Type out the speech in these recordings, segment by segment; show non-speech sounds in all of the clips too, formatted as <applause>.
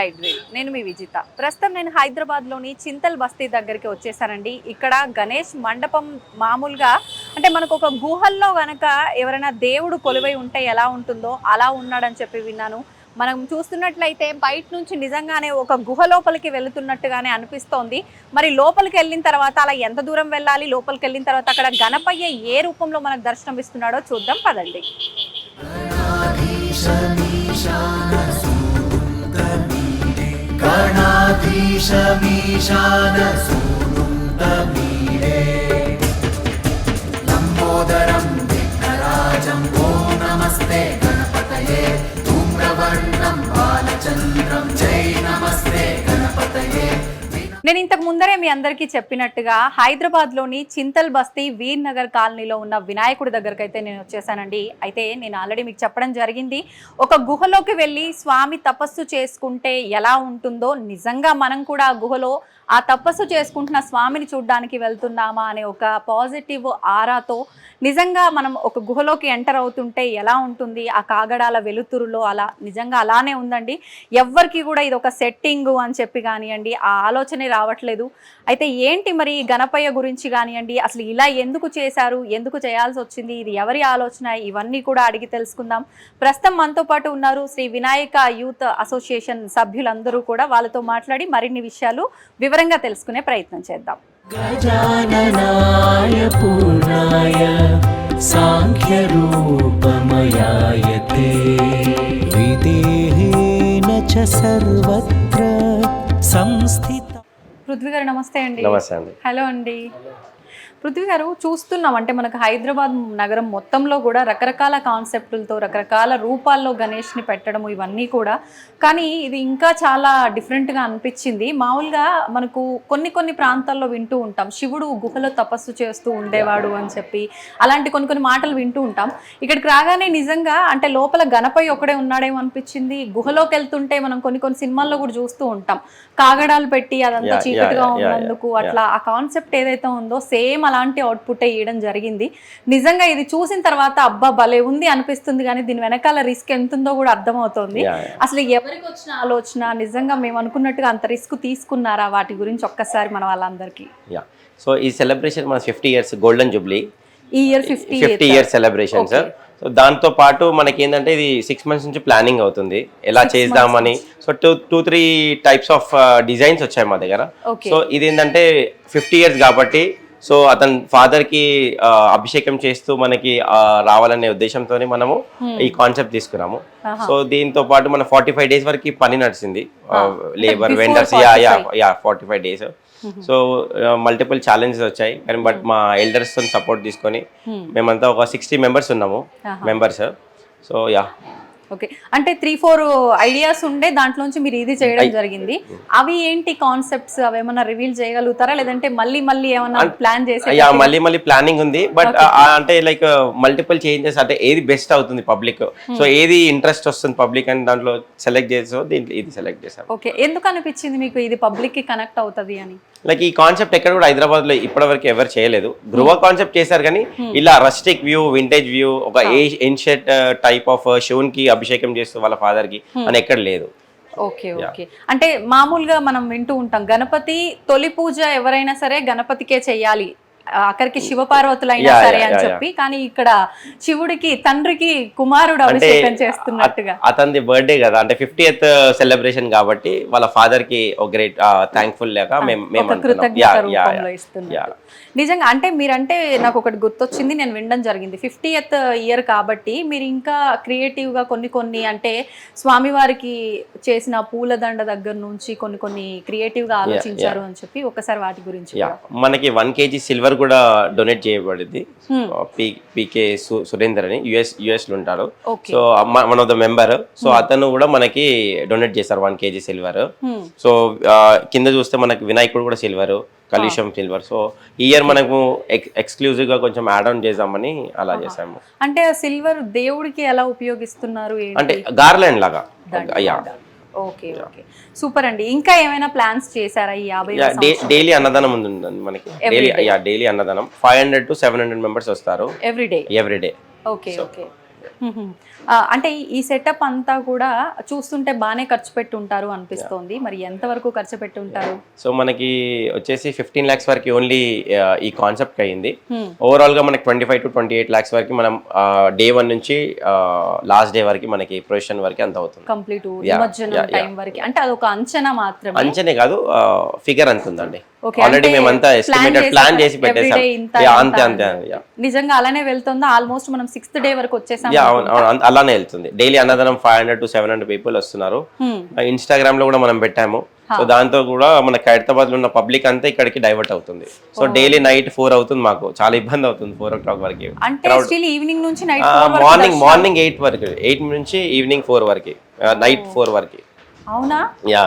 Welcome to నేను మీ విజిత. ప్రస్తుతం నేను హైదరాబాద్లోని చింతల్ బస్తీ దగ్గరికి వచ్చేసానండి. ఇక్కడ గణేష్ మండపం మామూలుగా అంటే మనకు ఒక గుహల్లో గనక ఎవరైనా దేవుడు కొలువై ఉంటే ఎలా ఉంటుందో అలా ఉన్నాడని చెప్పి విన్నాను. మనం చూస్తున్నట్లయితే బయట నుంచి నిజంగానే ఒక గుహ లోపలికి వెళుతున్నట్టుగానే అనిపిస్తోంది. మరి లోపలికి వెళ్ళిన తర్వాత అలా ఎంత దూరం వెళ్ళాలి? లోపలికి వెళ్ళిన తర్వాత అక్కడ గణపయ్య ఏ రూపంలో మనకు దర్శనం ఇస్తున్నాడో చూద్దాం పదండి. गणाधीशमीशानसूनुन्तमी ఇంతకు ముందరే మీ అందరికీ చెప్పినట్టుగా హైదరాబాద్లోని చింతల్ బస్తీ వీర్ నగర్ కాలనీలో ఉన్న వినాయకుడి దగ్గరకు అయితే నేను వచ్చేసానండి. అయితే నేను ఆల్రెడీ మీకు చెప్పడం జరిగింది. ఒక గుహలోకి వెళ్ళి స్వామి తపస్సు చేసుకుంటే ఎలా ఉంటుందో నిజంగా మనం కూడా ఆ గుహలో ఆ తపస్సు చేసుకుంటున్న స్వామిని చూడడానికి వెళ్తున్నామా అనే ఒక పాజిటివ్ ఆరాతో నిజంగా మనం ఒక గుహలోకి ఎంటర్ అవుతుంటే ఎలా ఉంటుంది? ఆ కాగడాల వెలుతురులో అలా నిజంగా అలానే ఉందండి. ఎవ్వరికి కూడా ఇది ఒక సెట్టింగ్ అని చెప్పి కానివ్వండి ఆ ఆలోచనే రావట్లేదు. అయితే ఏంటి మరి గణపయ్య గురించి కానివ్వండి అసలు ఇలా ఎందుకు చేశారు? ఎందుకు చేయాల్సి వచ్చింది? ఇది ఎవరి ఆలోచన? ఇవన్నీ కూడా అడిగి తెలుసుకుందాం. ప్రస్తుతం మనతో పాటు ఉన్నారు శ్రీ వినాయక యూత్ అసోసియేషన్ సభ్యులందరూ కూడా వాళ్ళతో మాట్లాడి మరిన్ని విషయాలు వివరంగా తెలుసుకునే ప్రయత్నం చేద్దాం. गजाननाय पूर्णाय साङ्ख्यरूपमयाय ते विदेहेन च सर्वत्र संस्थिता పృథ్వీ గారు నమస్తే అండి నమస్తే అండి హలో అండి పృథ్వీ గారు చూస్తున్నాం. అంటే మనకు హైదరాబాద్ నగరం మొత్తంలో కూడా రకరకాల కాన్సెప్టులతో రకరకాల రూపాల్లో గణేష్ని పెట్టడము ఇవన్నీ కూడా. కానీ ఇది ఇంకా చాలా డిఫరెంట్గా అనిపించింది. మామూలుగా మనకు కొన్ని కొన్ని ప్రాంతాల్లో వింటూ ఉంటాం. శివుడు గుహలో తపస్సు చేస్తూ ఉండేవాడు అని చెప్పి అలాంటి కొన్ని కొన్ని మాటలు వింటూ ఉంటాం. ఇక్కడికి రాగానే నిజంగా అంటే లోపల గణపయ్య ఒకడే ఉన్నాడేమో అనిపించింది. గుహలోకి వెళ్తుంటే మనం కొన్ని కొన్ని సినిమాల్లో కూడా చూస్తూ ఉంటాం. కాగడాలు పెట్టి అదంతా చీకటిగా ఉన్నందుకు. అట్లా ఆ కాన్సెప్ట్ ఏదైతే ఉందో సేమ్ అలాంటి అవుట్పుట్ ఇవ్వడం జరిగింది. నిజంగా ఇది చూసిన తర్వాత అబ్బా భలే ఉంది అనిపిస్తుంది కానీ దీని వెనకాల రిస్క్ ఎంత ఉందో కూడా అర్థమవుతోంది. అసలు ఎవరికి వచ్చిన ఆలోచన? నిజంగా మేము అనుకున్నట్టుగా అంత రిస్క్ తీసుకున్నారా? వాటి గురించి ఒక్కసారి మన వాళ్ళందరికీ. సో ఈ సెలబ్రేషన్ మన ఫిఫ్టీ ఇయర్స్ గోల్డెన్ జూబ్లీ ఈ year fifty fifty years celebration sir so దాంతో పాటు మనకి ఏంటంటే ఇది సిక్స్ మంత్స్ నుంచి ప్లానింగ్ అవుతుంది. ఎలా చేద్దామని. So two two three types of designs వచ్చాయి మా దగ్గర. సో ఇది ఏంటంటే ఫిఫ్టీ ఇయర్స్ కాబట్టి సో అతని ఫాదర్కి ఆ, అభిషేకం చేస్తూ మనకి రావాలనే ఉద్దేశంతో మనము ఈ కాన్సెప్ట్ తీసుకున్నాము. సో దీంతో పాటు మన ఫార్టీ ఫైవ్ డేస్ వరకు పని నడిచింది. Labour before vendors yeah yeah 45. Yeah forty five days. So multiple challenges వచ్చాయి. కానీ బట్ మా ఎల్డర్స్తో సపోర్ట్ తీసుకొని మేమంతా ఒక సిక్స్టీ మెంబర్స్ ఉన్నాము మెంబర్స్. So yeah. ఓకే. అంటే త్రీ ఫోర్ ఐడియాస్ ఉండే దాంట్లోంచి మీరు ఇది చేయడం జరిగింది. అవి ఏంటి కాన్సెప్ట్స్ అవి ఏమన్నా రివీల్ చేయగలుగుతారా? లేదంటే మళ్ళీ మళ్ళీ ఏమన్నా ప్లాన్ చేసి మళ్ళీ మళ్ళీ ప్లానింగ్ ఉంది. బట్ అంటే లైక్ మల్టిపుల్ చేంజెస్ అంటే ఏది బెస్ట్ అవుతుంది పబ్లిక్ సో ఏది ఇంట్రెస్ట్ వస్తుంది పబ్లిక్ అని దాంట్లో సెలెక్ట్ చేసో దీంట్లో ఇది సెలెక్ట్ చేశాం ఓకే ఎందుకు అనిపించింది మీకు ఇది పబ్లిక్కి కనెక్ట్ అవుతది అని? లైక్ ఈ కాన్సెప్ట్ ఎక్కడ కూడా హైదరాబాద్లో ఇప్పటివరకు ఎవరు చేయలేదు. గృహ కాన్సెప్ట్ చేశారు కానీ ఇలా రస్టిక్ వ్యూ వింటేజ్ వ్యూ ఒక ఏన్షియట్ టైప్ ఆఫ్ శివున్కి అభిషేకం చేస్తూ వాళ్ళ ఫాదర్కి అని ఎక్కడ లేదు. ఓకే ఓకే అంటే మామూలుగా మనం వింటూ ఉంటాం గణపతి తొలి పూజ ఎవరైనా సరే గణపతికే చెయ్యాలి అక్కడికి శివపార్వతులు అయినా సరే అని చెప్పి కానీ ఇక్కడ శివుడికి తండ్రికి కుమారుడు అభిషేకం చేస్తున్నట్టుగా. అతనిది బర్త్డే కదా. అంటే ఫిఫ్టీయత్ సెలబ్రేషన్ కాబట్టి వాళ్ళ ఫాదర్కి ఒక గ్రేట్ థ్యాంక్ఫుల్ లేక నిజంగా అంటే మీరంటే నాకు ఒకటి గుర్తొచ్చింది నేను వినడం జరిగింది. ఫిఫ్టీయత్ ఇయర్ కాబట్టి మీరు ఇంకా క్రియేటివ్గా కొన్ని కొన్ని అంటే స్వామివారికి చేసిన పూలదండ దగ్గర నుంచి కొన్ని కొన్ని క్రియేటివ్గా ఆలోచించారు అని చెప్పి ఒకసారి వాటి గురించి మనకి వన్ కేజీ సిల్వర్ కూడా డొనేట్ చేయబడింది. Hmm. పీకే సు- సురేందర్ అని యుఎస్ యుఎస్లో okay so one of the member so అతను కూడా మనకి డొనేట్ చేస్తారు one KG silver Hmm. So కింద చూస్తే మనకి వినాయకుడు కూడా సిల్వర్ కలుషం సిల్వర్ సో ఈ ఇయర్ మనము ఎక్స్క్లూజివ్గా కొంచెం యాడ్ ఆన్ చేద్దామని అలా చేసాము అంటే సిల్వర్ దేవుడికి ఎలా ఉపయోగిస్తున్నారు అంటే గార్లాండ్ లాగా. అయ్యా ఓకే ఓకే. సూపర్ అండి. ఇంకా ఏమైనా ప్లాన్స్ చేశారా ఈ యాభై డైలీ అన్నదానం ఉంది ఉందండి మనకి డైలీ యా డైలీ అన్నదానం. Five hundred to seven hundred members వస్తారు. Everyday every day okay okay. <laughs> అంటే ఈ సెటప్ అంతా కూడా చూస్తుంటే బాగానే ఖర్చు పెట్టి ఉంటారు అనిపిస్తోంది మరి ఎంత వరకు ఖర్చు పెట్టి ఉంటారు సో మనకి వచ్చేసి ఫిఫ్టీన్ ల్యాక్స్ వరకు ఓన్లీ ఈ కాన్సెప్ట్ అయ్యింది. Hmm. ఓవరాల్గా మనకి twenty five to twenty eight lakhs వరకు మనం డే వన్ నుంచి లాస్ట్ డే వరకు మనకి ప్రొఫెషన్ వరకు అంత అవుతుంది. కంప్లీట్ టైం వరకు. అంటే అదొక అంచనా మాత్రమే? అంచనే కాదు ఫిగర్ అంత ఉందండి ఆల్రెడీ మేమంతా ఎస్టిమేటెడ్ ప్లాన్ చేసి పెట్టేసాం. అంతే అంతే. నిజంగా అలానే వెళ్తుందా? ఆల్మోస్ట్ మనం సిక్స్త్ డే వరకు వచ్చేసాం అలానే వెళ్తుంది. డైలీ అన్నదానం five hundred to seven hundred people వస్తున్నారు. Hmm. ఇన్స్టాగ్రామ్లో కూడా మనం పెట్టాము. సో దాంతో కూడా మనకి హైదరాబాద్లో ఉన్న పబ్లిక్ అంతా ఇక్కడికి డైవర్ట్ అవుతుంది. సో డైలీ నైట్ ఫోర్ అవుతుంది మాకు. చాలా ఇబ్బంది అవుతుంది ఫోర్ ఓ క్లాక్ వరకు. అంటే ఈవినింగ్ నుంచి మార్నింగ్ మార్నింగ్ ఎయిట్ వరకు ఎయిట్ నుంచి ఈవినింగ్ ఫోర్ వరకు. నైట్ ఫోర్ వరకు. అవునా? యా.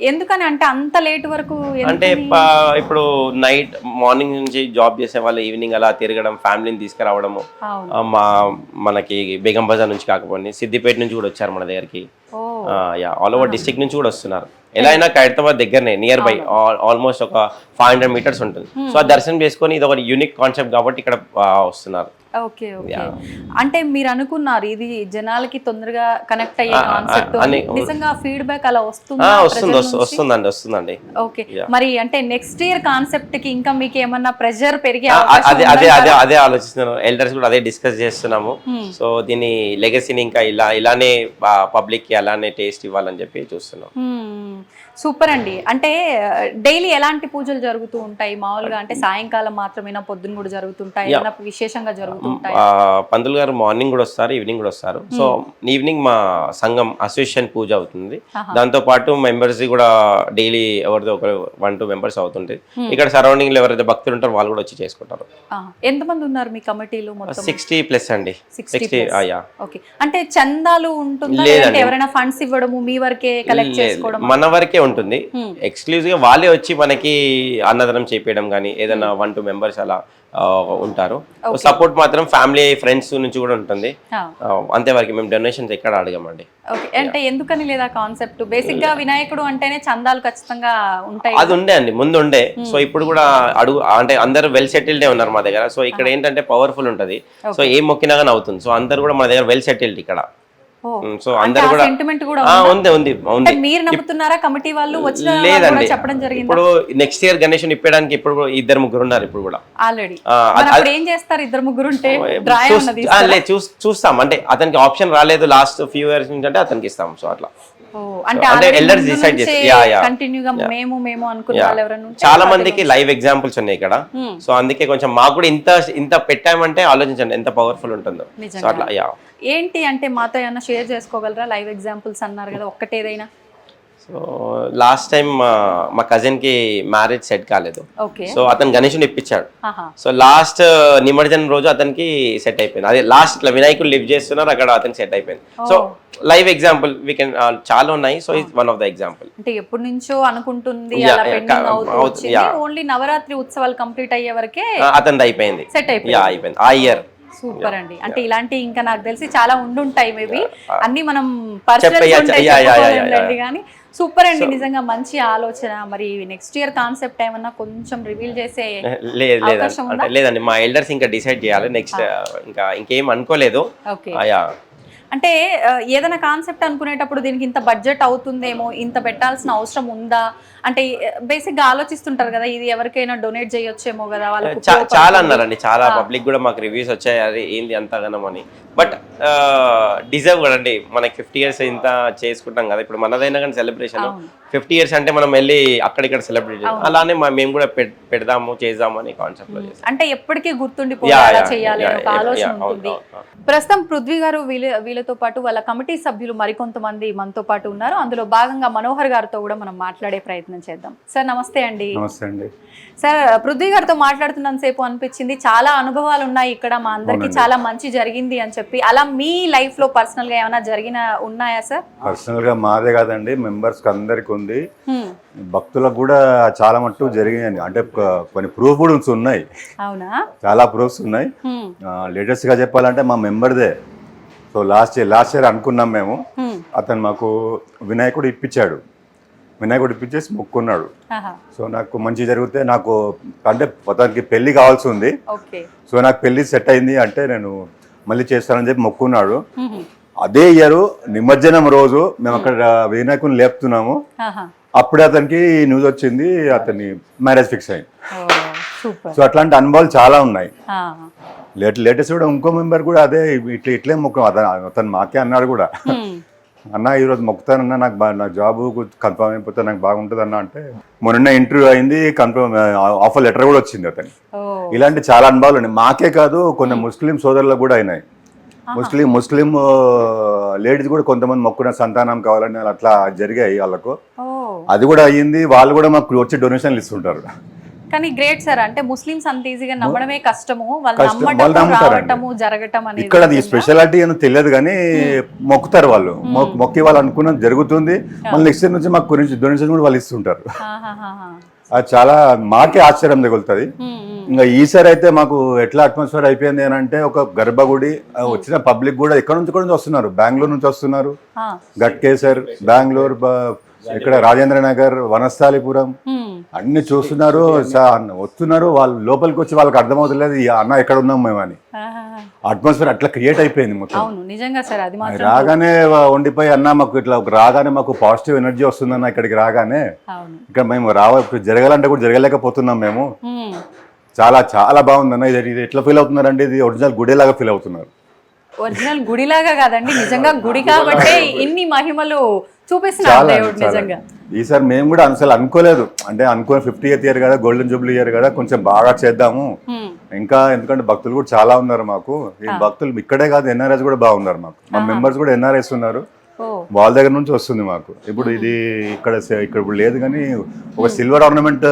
ఎందుకని? అంటే అంత లేట్ వరకు? అంటే ఇప్పుడు నైట్ మార్నింగ్ నుంచి జాబ్ చేసే వాళ్ళు ఈవినింగ్ అలా తిరగడం ఫ్యామిలీని తీసుకురావడము మా మనకి బేగం బజార్ నుంచి కాకపోతే సిద్దిపేట నుంచి కూడా వచ్చారు మన దగ్గరికి. యా. ఆల్ ఓవర్ డిస్ట్రిక్ట్ నుంచి కూడా వస్తున్నారు. ఎలా అయినా ఖైరతాబాద్ దగ్గరనే నియర్ బై ఆల్మోస్ట్ ఒక ఫైవ్ హండ్రెడ్ మీటర్స్ ఉంటుంది. సో ఆ దర్శనం చేసుకొని ఇది ఒక యూనిక్ కాన్సెప్ట్ కాబట్టి ఇక్కడ వస్తున్నారు. ఓకే ఓకే అంటే మీరు అనుకున్నారు ఇది జనాలకి తొందరగా కనెక్ట్ అయ్యే కాన్సెప్ట్ నిజంగా ఫీడ్బ్యాక్ అలా వస్తుందా వస్తుంది వస్తు- వస్తుందండి వస్తుందండి. ఓకే మరి అంటే నెక్స్ట్ ఇయర్ కాన్సెప్ట్కి ఇంకా మీకు ఏమన్నా ప్రెషర్ పెరిగే అదే? అదే అదే అదే ఆలోచిస్తున్నాను. ఎల్డర్స్ కూడా అదే డిస్కస్ చేస్తున్నాము. సో దీని లెగసీని ఇంకా ఇలా ఇలానే పబ్లిక్కి అలానే టేస్ట్ ఇవ్వాలని చెప్పి చూస్తున్నాం. మ్మ్. సూపర్ అండి. అంటే డైలీ ఎలాంటి పూజలు జరుగుతూ ఉంటాయి? మామూలుగా అంటే సాయంకాలం మాత్రమేనా పొద్దున్న కూడా జరుగుతుంటాయి? విశేషంగా జరుగుతుంటాయి? ఆ, పంతులు గారు మార్నింగ్ కూడా వస్తారు ఈవినింగ్ కూడా వస్తారు. సో ఈవినింగ్ మా సంఘం అసోసియేషన్ పూజ అవుతుంది. దాంతో పాటు మెంబర్స్ కూడా డైలీ ఎవరిదో ఒక వన్ టూ మెంబర్స్ అవుతుంటాయి. ఇక్కడ సరౌండింగ్లో ఎవరైతే భక్తులు ఉంటారో వాళ్ళు కూడా వచ్చి చేసుకుంటారు. ఎంతమంది ఉన్నారు మీ కమిటీలో సిక్స్టీ ప్లస్ అండి. 60 సిక్స్టీ యా. ఓకే. అంటే చందాలు ఉంటుందా? ఎవరైనా ఫండ్స్ ఇవ్వడము మీ వరకే కలెక్ట్ చేసుకోవడం మన వరకే ఉంటుంది. ఎక్స్క్లూజివ్గా వాళ్ళే వచ్చి మనకి అన్నదానం చేపించడం కానీ ఏదైనా వన్ టూ మెంబర్స్ అలా ఉంటారు. సపోర్ట్ మాత్రం ఫ్యామిలీ ఫ్రెండ్స్ నుంచి కూడా ఉంటుంది. ఆ, ఆ, అంతే వరకు మేము డొనేషన్స్ ఎక్కడ అడగమండి. అంటే ఎందుకని లేదా కాన్సెప్ట్ బేసిక్గా వినాయకుడు అంటేనే చందాలు ఖచ్చితంగా ఉంటాయి అది ఉండే అండి ముందు ఉండే. సో ఇప్పుడు కూడా అడుగు అంటే అందరు వెల్ సెటిల్డే ఉన్నారు మా దగ్గర. సో ఇక్కడ ఏంటంటే పవర్ఫుల్ ఉంటది. సో ఏం మొక్కినా కానీ అవుతుంది. సో అందరు కూడా మా దగ్గర వెల్ సెటిల్డ్ ఇక్కడ. సో అందరు కూడా ఉందా? ఉంది ఉంది మీరు నమ్ముతున్నారా? కమిటీ వాళ్ళు వచ్చిన లేదండి. చెప్పడం జరిగింది? ఇప్పుడు నెక్స్ట్ ఇయర్ గణేష్ ఇప్పడానికి ఇప్పుడు ఇద్దరు ముగ్గురు ఉన్నారు ఇప్పుడు కూడా. ఆల్రెడీ అప్పుడు ఏం చేస్తారు? ఇద్దరు ముగ్గురు ఉంటే చూస్తాం. అంటే అతనికి ఆప్షన్ రాలేదు లాస్ట్ ఫ్యూ ఇయర్స్ నుంచి అంటే అతనికి ఇస్తాం. సో అట్లా. చాలా మందికి లైవ్ ఎగ్జాంపుల్స్ ఉన్నాయి ఇక్కడ. Hmm. సో అందుకే కొంచెం మాకు కూడా ఇంత ఇంత పెట్టామంటే ఆలోచించండి ఎంత పవర్ఫుల్ ఉంటుందో. సో. అట్లా యా ఏంటి అంటే మాతో ఏమైనా షేర్ చేసుకోగలరా? లైవ్ ఎగ్జాంపుల్స్ అన్నారు కదా ఒక్కటేదైనా. సో లాస్ట్ టైం మా కజిన్కి మ్యారేజ్ సెట్ కాలేదు. సో అతను గణేషుని ఇప్పించాడు. సో లాస్ట్ నిమజ్జనం రోజు అతనికి సెట్ అయిపోయింది. అదే లాస్ట్ ఇట్లా వినాయకుడు లివ్ చేస్తున్నారు అక్కడ అతనికి సెట్ అయిపోయింది. So live example we can చాలా ఉన్నాయి. So is one of the example అంటే ఎప్పటి నుంచో అనుకుంటుంది. ఓన్లీ నవరాత్రి ఉత్సవాలు కంప్లీట్ అయ్యే వరకే అతనిది అయిపోయింది. సెట్ అయిపోయింది. యా అయిపోయింది. ఆ ఇయర్ సూపర్ అండి. అంటే ఇలాంటి ఇంకా నాకు తెలిసి చాలా ఉండుంటాయి మేబీ అన్ని మనం. పర్సనల్ కానీ సూపర్ అండి నిజంగా మంచి ఆలోచన. మరి నెక్స్ట్ ఇయర్ కాన్సెప్ట్ ఏమన్నా కొంచెం రివీల్ చేసే <laughs> లేదు లేదండి. లేదండి మా ఎల్డర్స్ ఇంకా డిసైడ్ చేయాలి. నెక్స్ట్ ఇంకా ఇంకేం అనుకోలేదు. యా అంటే ఆ, ఏదైనా కాన్సెప్ట్ అనుకునేటప్పుడు దీనికి ఇంత బడ్జెట్ అవుతుందేమో ఇంత పెట్టాల్సిన అవసరం ఉందా? అంటే బేసిక్గా ఆలోచిస్తుంటారు కదా ఇది ఎవరికైనా డొనేట్ చేయొచ్చేమో కదా వాళ్ళకు చా- చాలా. అన్నారండి. చాలా పబ్లిక్ కూడా మాకు రివ్యూస్ వచ్చాయి. అది ఏంది అంతగానం అని. బట్ డిజర్వ్ కదండి మనకి ఫిఫ్టీ ఇయర్స్ ఇంత చేసుకుంటాం కదా. ఇప్పుడు మనదైనా కానీ సెలబ్రేషన్ ఫిఫ్టీ ఇయర్స్ అంటే మనం వెళ్ళి అక్కడిక్కడ సెలబ్రేట్ చేస్తాం అలానే మా- మేము కూడా పెడ్- పెడదాము చేద్దాము అనే కాన్సెప్ట్లో చేస్తాం. అంటే ఎప్పటికీ గుర్తుండిపోయేలా yeah, చేయాలి. ప్రస్తుతం పృథ్వీ గారు వీళ్ళ వీళ్ళతో పాటు వాళ్ళ కమిటీ సభ్యులు మరికొంతమంది మనతో పాటు ఉన్నారు. అందులో భాగంగా మనోహర్ గారితో కూడా మనం మాట్లాడే ప్రయత్నం చేద్దాం. సార్ నమస్తే అండి. నమస్తే అండి. సార్ పృథ్వీ గారితో మాట్లాడుతున్నంత సేపు అనిపించింది. చాలా అనుభవాలు ఉన్నాయి ఇక్కడ మా అందరికి. చాలా మంచి జరిగింది అని చెప్పి. అలా మీ లైఫ్లో పర్సనల్గా ఏమైనా జరిగిన ఉన్నాయా సార్? పర్సనల్గా మాదే కాదండి. మెంబర్స్ అందరికి ఉంది. భక్తులకు కూడా చాలా మట్టు జరిగినాయి. అంటే కొన్ని ప్రూఫ్ కూడా ఉన్నాయి. చాలా ప్రూఫ్స్ ఉన్నాయి. లేటెస్ట్గా చెప్పాలంటే మా మెంబర్దే. So last year last year అనుకున్నాం మేము. అతను మాకు వినాయకుడు ఇప్పించాడు. వినాయకుడు ఇప్పించేసి మొక్కున్నాడు. సో నాకు మంచి జరిగితే నాకు అంటే అతనికి పెళ్ళి కావాల్సి ఉంది. సో నాకు పెళ్ళి సెట్ అయింది అంటే నేను మళ్ళీ చేస్తానని చెప్పి మొక్కున్నాడు. అదే ఇయర్ నిమజ్జనం రోజు మేము అక్కడ వినాయకుని లేపుతున్నాము. అప్పుడే అతనికి న్యూస్ వచ్చింది అతని మ్యారేజ్ ఫిక్స్ అయింది. సో అట్లాంటి అనుభవాలు చాలా ఉన్నాయి. లేట్ లేటెస్ట్ కూడా ఇంకో మెంబర్ కూడా అదే ఇట్లా ఇట్లే మొక్క అతను మాకే అన్నాడు కూడా. అన్న ఈరోజు మొక్కుతానన్నా నాకు నాకు జాబ్ కన్ఫర్మ్ అయిపోతే నాకు బాగుంటుంది అన్న అంటే మొన్న ఇంటర్వ్యూ అయింది కన్ఫర్మ్ ఆఫర్ లెటర్ కూడా వచ్చింది అతని ఇలాంటి చాలా అనుభవాలు ఉన్నాయి. మాకే కాదు కొన్ని ముస్లిం సోదరులకు కూడా అయినాయి. ముస్లిం ముస్లిం లేడీస్ కూడా కొంతమంది మొక్కున్న సంతానం కావాలని అట్లా జరిగాయి వాళ్ళకు. అది కూడా అయ్యింది వాళ్ళు కూడా మాకు వచ్చి డొనేషన్లు ఇస్తుంటారు. కానీ గ్రేట్ సార్ అంటే ముస్లిమ్స్ అంత ఈజీగా నమ్మడమే కష్టము వాళ్ళు జరగటం అనేది ఇక్కడ అది స్పెషాలిటీ అని తెలియదు కానీ మొక్కుతారు వాళ్ళు. మొక్కి వాళ్ళు అనుకున్నది జరుగుతుంది. మళ్ళీ నెక్స్ట్ ఇయర్ నుంచి మాకు గురించి డొనేషన్ కూడా వాళ్ళు ఇస్తుంటారు. అది చాలా మాకే ఆశ్చర్యం తగులుతుంది. ఇంకా ఈసారి అయితే మాకు ఎట్లా అట్మాస్ఫియర్ అయిపోయింది అని అంటే ఒక గర్భగుడి వచ్చిన పబ్లిక్ కూడా ఎక్కడ నుంచి కూడా వస్తున్నారు బెంగళూరు నుంచి వస్తున్నారు. గట్కేసర్ బెంగళూరు ఇక్కడ రాజేంద్ర నగర్ వనస్థాలిపురం. అన్ని చూస్తున్నారు వస్తున్నారు వాళ్ళు లోపలికి వచ్చి వాళ్ళకి అర్థమవుతలేదు అన్న ఎక్కడ ఉన్నాం మేము అని ఆహాహా. అట్మాస్ఫియర్ అట్లా క్రియేట్ అయిపోయింది మొత్తం. అవును నిజంగా సార్ అది మాత్రం రాగానే వండిపోయి అన్న మాకు ఇట్లా రాగానే మాకు పాజిటివ్ ఎనర్జీ వస్తుందన్న ఇక్కడికి రాగానే ఇక్కడ మేము రావ జరగాలంటే కూడా జరగలేకపోతున్నాం మేము. చాలా చాలా బాగుందన్న. ఇది ఇది ఎట్లా ఫీల్ అవుతున్నారంటే ఇది ఒరిజినల్ గుడేలాగా ఫీల్ అవుతున్నారు. ఒరిజినల్ గుడిలాగా కాదండి నిజంగా గుడి కాబట్టే ఇన్ని మహిమలు చూపిస్తున్నారు. నిజంగా. ఈసారి మేము కూడా అసలు అనుకోలేదు. అంటే అనుకున్న ఫిఫ్టీ ఎయిత్ ఇయర్ కదా గోల్డెన్ జూబ్లీ ఇయర్ కదా కొంచెం బాగా చేద్దాము. ఇంకా ఎందుకంటే భక్తులు కూడా చాలా ఉన్నారు మాకు. ఈ భక్తులు ఇక్కడే కాదు ఎన్ఆర్ఎస్ కూడా బాగున్నారు మాకు. మా మెంబర్స్ కూడా ఎన్ఆర్ఎస్ ఉన్నారు. వాళ్ళ దగ్గర నుంచి వస్తుంది మాకు. ఇప్పుడు ఇది ఇక్కడ ఇక్కడ ఇప్పుడు లేదు కానీ ఒక సిల్వర్ ఆర్నమెంట్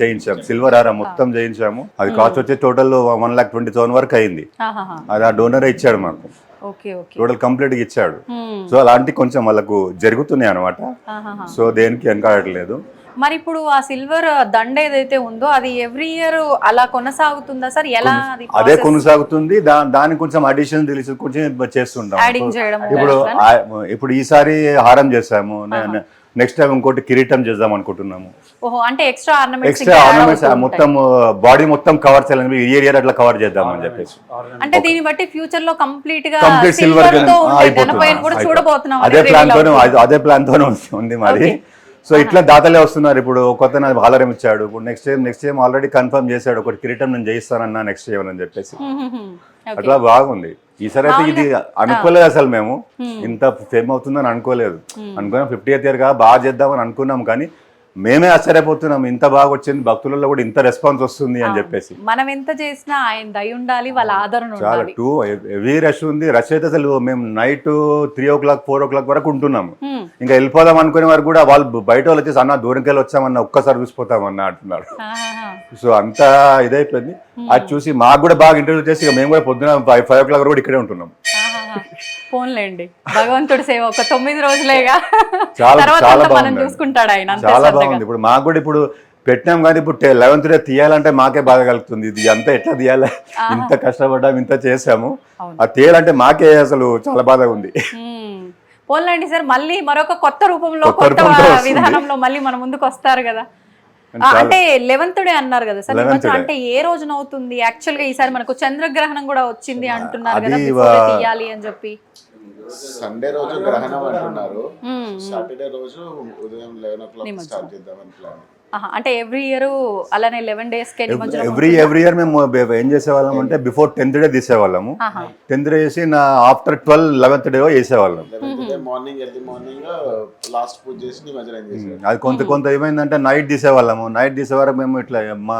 చేయించాం. సిల్వర్ హారం మొత్తం చేయించాము. అది కాస్ట్ వచ్చి total one lakh twenty thousand వరకు అయింది. అది ఆ డోనర్ ఇచ్చాడు మాకు. టోటల్ కంప్లీట్గా ఇచ్చాడు. సో అలాంటి కొంచెం వాళ్ళకు జరుగుతున్నాయి అనమాట. సో దేనికి వెనకాడట్లేదు. మరి ఇప్పుడు ఆ సిల్వర్ దండ ఏదైతే ఉందో అది ఎవ్రీ ఇయర్ అలా కొనసాగుతుందా సార్? ఎలా అది కొనసాగుతుంది. దానికి కొంచెం అడిషన్ తెలిసి కొంచెం చేస్తుంటాం. ఇప్పుడు ఇప్పుడు ఈసారి హారం చేసాము. నెక్స్ట్ టైం ఇంకోటి కిరీటం చేద్దాం అనుకుంటున్నాము. ఓహో అంటే ఎక్స్ట్రా ఆర్నమెంట్స్ ఎక్స్ట్రా ఆర్నమెంట్స్ మొత్తం బాడీ మొత్తం కవర్ చేయాలని ఇయర్ ఇయర్ అట్లా కవర్ చేద్దామని చెప్పేసి. అంటే దీన్ని బట్టి ఫ్యూచర్లో కంప్లీట్గా కంప్లీట్ సిల్వర్ కూడా చూడబోతున్నాం. అదే ప్లాన్ తోనే. అదే ప్లాన్ తోనే ఉంది మరి. సో ఇట్లా దాతలే వస్తున్నారు. ఇప్పుడు కొత్త నాకు హాలరం ఇచ్చాడు. ఇప్పుడు next time next time already confirm చేశాడు. ఒకటి కిరీటం నేను చేయిస్తానన్నా నెక్స్ట్ ఇయర్ అని చెప్పేసి. అట్లా బాగుంది. ఈసారి అయితే ఇది అనుకోలేదు అసలు మేము. ఇంత ఫేమ్ అవుతుందని అనుకోలేదు. అనుకున్నాం ఫిఫ్టీ ఎయిత్ ఇయర్గా బాగా చేద్దామని అనుకున్నాం కానీ మేమే ఆశ్చర్యపోతున్నాం ఇంత బాగా వచ్చింది భక్తులలో కూడా ఇంత రెస్పాన్స్ వస్తుంది అని చెప్పేసి. మనం ఎంత చేసినా ఆయన దయ ఉండాలి వాళ్ళ ఆదరణ చాలా టూ హెవీ రష్ ఉంది రష్ అయితే అసలు మేము night three o'clock four o'clock వరకు ఉంటున్నాము. ఇంకా వెళ్ళిపోదాం అనుకునే వారు కూడా వాళ్ళు బయట వాళ్ళు వచ్చేసి అన్న దూరంకి వెళ్ళి వచ్చామన్న ఒక్కసారి చూసిపోతామన్న అంటున్నారు. సో అంతా ఇదైపోయింది. అది చూసి మాకు కూడా బాగా ఇంటర్వ్యూ చేసి మేము కూడా పొద్దున ఫైవ్ ఫైవ్ ఓ క్లాక్ కూడా ఇక్కడే ఉంటున్నాం. పోన్లేండి. భగవంతుడి సేవ ఒక తొమ్మిది రోజులేగా. చాలా తర్వాత మనం చూసుకుంటాడు ఆయన చాలా. బాగుంది. ఇప్పుడు మాకు కూడా ఇప్పుడు పెట్టినాం కానీ ఇప్పుడు లెవెన్త్ డే తీయాలంటే మాకే బాధ కలుగుతుంది. ఇది అంతా ఎట్లా తీయాలి? ఇంత కష్టపడ్డాం ఇంత చేసాము. అది తీయాలంటే మాకే అసలు చాలా బాధగా ఉంది. పోన్లేండి సార్ మళ్ళీ మరొక కొత్త రూపంలో కొత్త. విధానంలో మళ్ళీ మన ముందుకు వస్తారు కదా. ఆ, అంటే లెవెన్త్ డే అన్నారు కదా సార్. 11th నిమజ్జనం day. అంటే ఏ రోజున అవుతుంది? యాక్చువల్గా ఈసారి మనకు చంద్రగ్రహణం కూడా వచ్చింది అంటున్నారు కదా తీయాలి అని చెప్పి. సండే రోజు గ్రహణం అంటున్నారు. సాటర్డే రోజు ఉదయం లెవెన్ ఓ క్లాక్ స్టార్ట్ చేద్దామని ప్లాన్ అంటే ఎవ్రీ ఇయర్ అలానే eleven days every every year మేము ఏం చేసేవాళ్ళం అంటే బిఫోర్ టెన్త్ డే తీసేవాళ్ళము. టెన్త్ డే చేసి నా ఆఫ్టర్ ట్వెల్వ్ లెవెన్త్ డే చేసేవాళ్ళం. మార్నింగ్ ఎర్లీ మార్నింగ్ లాస్ట్ పూజ చేసి చేసేవారు అది కొంత కొంత ఏమైందంటే నైట్ తీసేవాళ్ళము. నైట్ తీసే వరకు మేము ఇట్లా మా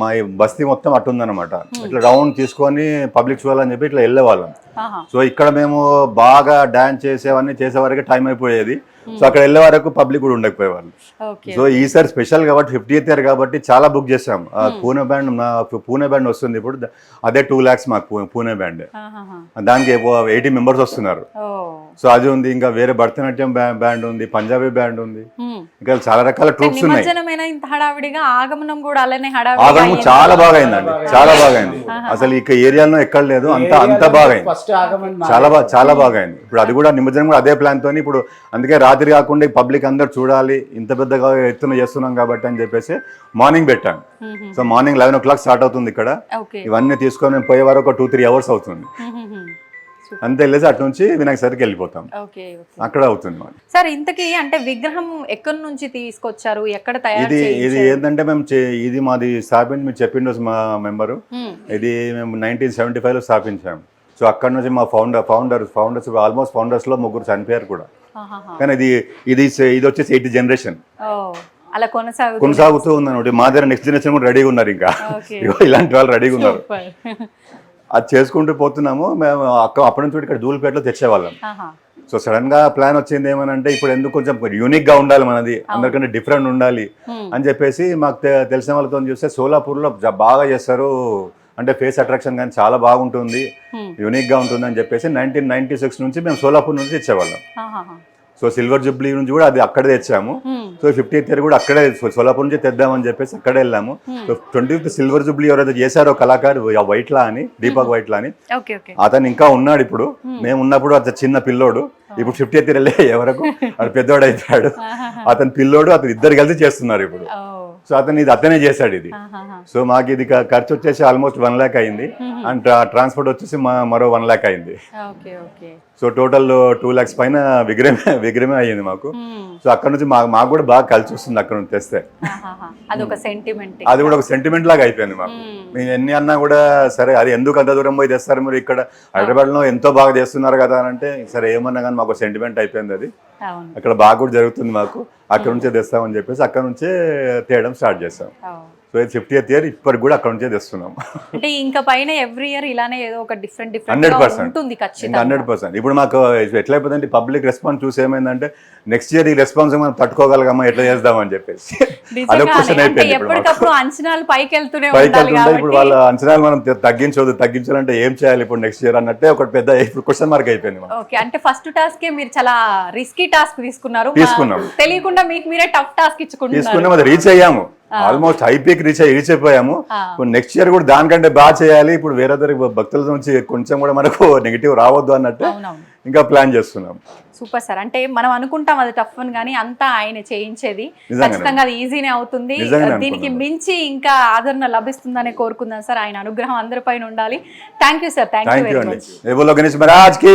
మా బస్తీ మొత్తం అట్టుందన్నమాట ఇట్లా రౌండ్ తీసుకొని పబ్లిక్ చూడాలని చెప్పి ఇట్లా వెళ్ళేవాళ్ళం. సో ఇక్కడ మేము బాగా డాన్స్ చేసేవన్నీ చేసే వరకు టైం అయిపోయేది. సో అక్కడ వెళ్ళే వరకు పబ్లిక్ కూడా ఉండకపోయేవాళ్ళు. సో ఈసారి స్పెషల్ కాబట్టి ఫిఫ్టీ ఇయర్ కాబట్టి చాలా బుక్ చేసాం ఆ పూణే బ్యాండ్ నా పూణే బ్యాండ్ వస్తుంది ఇప్పుడు. అదే టూ ల్యాక్స్ మాకు పూణే బ్యాండ్. దానికి ఎయిటీ మెంబర్స్ వస్తున్నారు. ఓ. సో అది ఉంది ఇంకా వేరే భరతనాట్యం బ్యా- బ్యాండ్ ఉంది పంజాబీ బ్యాండ్ ఉంది. హ్మ్. ఇంకా చాలా రకాల ట్రూప్స్ ఉన్నాయి. నిమజ్జనమైన ఇంత హడావిడిగా ఆగమనం కూడా అలానే హడావిడిగా ఆగమనం అయ్యింది. చాలా బాగా అయిందండి చాలా బాగా అయింది. అసలు ఇక ఏరియాలో ఎక్కడ లేదు అంత అంత బాగా అయింది. ఫస్ట్ ఆగమని చాలా బాగా చాలా బాగా అయింది. ఇప్పుడు అది కూడా నిమజ్జనం కూడా అదే ప్లాన్ తోని ఇప్పుడు అందుకే రాత్రి కాకుండా పబ్లిక్ అందరు చూడాలి ఇంత పెద్దగా ఎత్తున చేస్తున్నాం కాబట్టి అని చెప్పేసి మార్నింగ్ పెట్టాను. So morning eleven o'clock start అవుతుంది ఇక్కడ ఇవన్నీ తీసుకొని మేము పోయే వరకు ఒక టూ త్రీ అవర్స్ అవుతుంది. అంతే వెళ్ళేసి అటు నుంచి వినాయక సరికి వెళ్ళిపోతాం అక్కడ అవుతుంది సార్ ఇంతకీ అంటే విగ్రహం ఎక్కడి నుంచి తీసుకొచ్చారు ఎక్కడ ఇది ఇది? ఏంటంటే మేము ఇది మాది స్థాపించి మీరు చెప్పిండు మా మెంబరు. ఇది మేము నైన్టీన్ సెవెంటీ ఫైవ్లో స్థాపించాము సో అక్కడ నుంచి మా ఫౌండర్ ఫౌండర్ ఫౌండర్స్ ఆల్మోస్ట్ ఫౌండర్స్లో ముగ్గురు చనిపోయారు కూడా. కానీ ఇది ఇది ఇది వచ్చేసి ఎయిట్ జనరేషన్. అలా కొనసాగుతుంది కొనసాగుతూ ఉందన్నమాట. మా దగ్గర నెక్స్ట్ జనరేషన్ కూడా రెడీగా ఉన్నారు ఇంకా. ఇలాంటి వాళ్ళు రెడీగా ఉన్నారు. అది చేసుకుంటూ పోతున్నాము. మేము అక్క అప్పటి నుంచి ఇక్కడ ధూళిపేటలో తెచ్చేవాళ్ళం. సో సడన్గా ప్లాన్ వచ్చింది ఏమనంటే ఇప్పుడు ఎందుకు కొంచెం యూనిక్గా ఉండాలి మనది. అందరికంటే డిఫరెంట్ ఉండాలి. అని చెప్పేసి మాకు తెలిసిన వాళ్ళతో చూస్తే సోలాపూర్లో బాగా చేస్తారు. అంటే ఫేస్ అట్రాక్షన్ కానీ చాలా బాగుంటుంది. యూనిక్గా ఉంటుంది అని చెప్పేసి నైన్టీన్ నైన్టీ సిక్స్ నుంచి మేము సోలాపూర్ నుంచి తెచ్చేవాళ్ళం. ఆహాహా. సో సిల్వర్ జూబ్లీ నుంచి కూడా అది అక్కడే తెచ్చాము. మ్మ్. సో ఫిఫ్టీ ఇయర్ కూడా అక్కడే సోలాపూర్ నుంచి తెద్దామని చెప్పేసి అక్కడే వెళ్ళాము. So twenty fifth silver jubilee ఎవరైతే చేశారో కళాకారు వైట్లా అని దీపక్ వైట్లా అని అతను ఇంకా ఉన్నాడు ఇప్పుడు. మేము ఉన్నప్పుడు అతను చిన్న పిల్లోడు. ఇప్పుడు ఫిఫ్టీ ఎయిత్ వెళ్ళే వరకు అతను పెద్దోడు అయిపోయాడు. <laughs> అతను పిల్లోడు అతను ఇద్దరు కలిసి చేస్తున్నారు ఇప్పుడు. ఓ సో అతను ఇది అతనే చేశాడు ఇది. సో మాకు ఇది ఖర్చు వచ్చేసి ఆల్మోస్ట్ వన్ ల్యాక్ అయింది. అండ్ ట్రాన్స్పోర్ట్ వచ్చేసి మా మరో వన్ ల్యాక్ అయింది. సో టోటల్ టూ ల్యాక్స్ పైన విగ్రహమే <laughs> విగ్రహమే అయ్యింది మాకు. మ్మ్. సో అక్కడ నుంచి మాకు కూడా బాగా కలిసి వస్తుంది అక్కడ నుంచి తెస్తే. సెంటిమెంట్ అది కూడా ఒక సెంటిమెంట్ లాగా అయిపోయింది మాకు. మేము ఎన్ని అన్నా కూడా సరే అది ఎందుకు అంత దూరం పోయి తెస్తారు మీరు ఇక్కడ? హైదరాబాద్లో ఎంతో బాగా చేస్తున్నారు కదా అని అంటే సరే ఏమన్నా కానీ మాకు సెంటిమెంట్ అయిపోయింది అది. అక్కడ బాగా కూడా జరుగుతుంది మాకు. అక్కడ నుంచే తెస్తామని చెప్పేసి అక్కడ నుంచే తేయడం స్టార్ట్ చేస్తాం. సో ఇది ఫిఫ్టీ ఇయర్ ఇప్పటికి కూడా అక్కడ నుంచే తెస్తున్నాం అంటే ఇంకా పైన ఎవ్రీ ఇయర్ ఇలానే ఏదో ఒక డిఫరెంట్ డిఫరెంట్ హండ్రెడ్ పర్సెంట్ ఉంటుంది ఖచ్చితంగా హండ్రెడ్ పర్సెంట్ ఇప్పుడు మాకు ఎట్లయిపోతుందంటే పబ్లిక్ రెస్పాన్స్ చూసి ఏమైందంటే నెక్స్ట్ ఇయర్ ఈ రెస్పాన్స్ మనం తట్టుకోగలగమ్మా ఎట్లా చేద్దామని చెప్పేసి అదొక. క్వశ్చన్ అయిపోయింది. ఎప్పటికప్పుడు అంచనాలు పైకి వెళ్తూనే పైకి వెళ్తుంటే ఇప్పుడు వాళ్ళ అంచనాలు మనం తగ్గించవద్దు తగ్గించాలంటే ఏం చేయాలి ఇప్పుడు నెక్స్ట్ ఇయర్ అన్నట్టే ఒక పెద్ద ఇప్పుడు క్వశ్చన్ మార్క్ అయిపోయింది. ఓకే అంటే ఫస్ట్ టాస్క్ మీరు చాలా రిస్కీ టాస్క్ తీసుకున్నారు తీసుకున్నాం. తెలియకుండా మీకు మీరే టఫ్ టాస్క్ ఇచ్చుకుంటున్నారు తీసుకున్నాం అది రీచ్ అయ్యాము ఆల్మోస్ట్ హై పీక్ రీచ్ అయ్యి రీచ్ అయిపోయాము నెక్స్ట్ ఇయర్ కూడా దానికంటే బాగా చేయాలి. ఇప్పుడు వేరే దగ్గర భక్తుల నుంచి కొంచెం కూడా మనకు <laughs> నెగిటివ్ రావద్దు అన్నట్టు ఇంకా ప్లాన్ చేస్తున్నాం. Super sir. అంటే మనం అనుకుంటాం అది టఫ్ అని కానీ అంతా ఆయన చేయించేది. ఖచ్చితంగా అది ఈజీనే అవుతుంది. దీనికి. మించి ఇంకా ఆదరణ లభిస్తుందనే కోరుకుందాం సార్. ఆయన అనుగ్రహం అందరిపైన ఉండాలి. Thank you sir thank you very much Ganesh మహారాజ్కి?